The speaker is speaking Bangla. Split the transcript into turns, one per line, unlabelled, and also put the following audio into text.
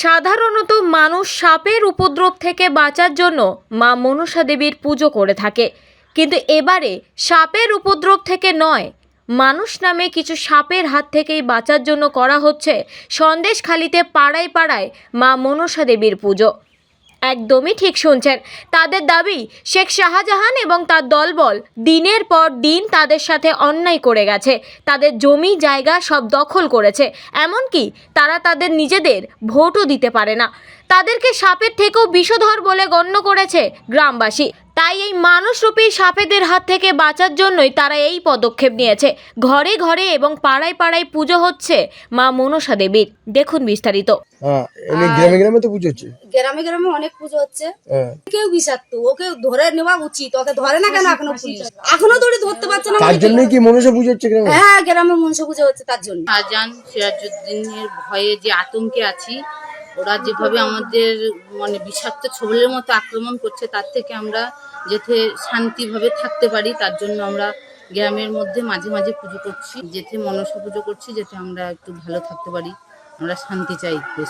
সাধারণত মানুষ সাপের উপদ্রব থেকে বাঁচার জন্য মা মনসা দেবীর পুজো করে থাকে। কিন্তু এবারে সাপের উপদ্রব থেকে নয়, মানুষ নামে কিছু সাপের হাত থেকেই বাঁচার জন্য করা হচ্ছে সন্দেশখালিতে পাড়ায় পাড়ায় মা মনসা দেবীর পুজো। একদমই ঠিক শুনছেন। তাদের দাবি, শেখ শাহজাহান এবং তার দলবল দিনের পর দিন তাদের সাথে অন্যায় করে গেছে। তাদের জমি, জায়গা সব দখল করেছে। এমনকি তারা তাদের নিজেদের ভোটও দিতে পারে না। তাদেরকে সাপের থেকেও বিষধর বলে গণ্য করেছে গ্রামবাসী। তাই এই মানুষরূপী সাপেদের হাত থেকে বাঁচার জন্যই তারা এই পদক্ষেপ নিয়েছে। ঘরে ঘরে এবং পাড়ায় পাড়ায় পুজো হচ্ছে মা মনসা দেবীর। দেখুন বিস্তারিত।
হ্যাঁ গ্রামে গ্রামে তো পুজো হচ্ছে।
গ্রামে গ্রামে অনেক পুজো হচ্ছে।
হ্যাঁ।
কেউ বিষাক্ত ওকে ধরে নেওয়া উচিত। ওকে ধরে না কেন এখনও পুলিশ এখনও ধরে ধরতে পারছে না
তার
মানে
জন্যই কি মনসা পুজো হচ্ছে গ্রামে?
হ্যাঁ গ্রামে মনসা পুজো হচ্ছে তার জন্য।
শাহজাহান সিরাজউদ্দিনের ভয়ে যে আতঙ্কে আছি ওরা যেভাবে আমাদের মানে বিষাক্ত ছোবলের মতো আক্রমণ করছে, তার থেকে আমরা যেতে শান্তিভাবে থাকতে পারি, তার জন্য আমরা গ্রামের মধ্যে মাঝে মাঝে পুজো করছি যেতে মনসা পুজো করছি, যাতে আমরা একটু ভালো থাকতে পারি আমরা শান্তি চাই।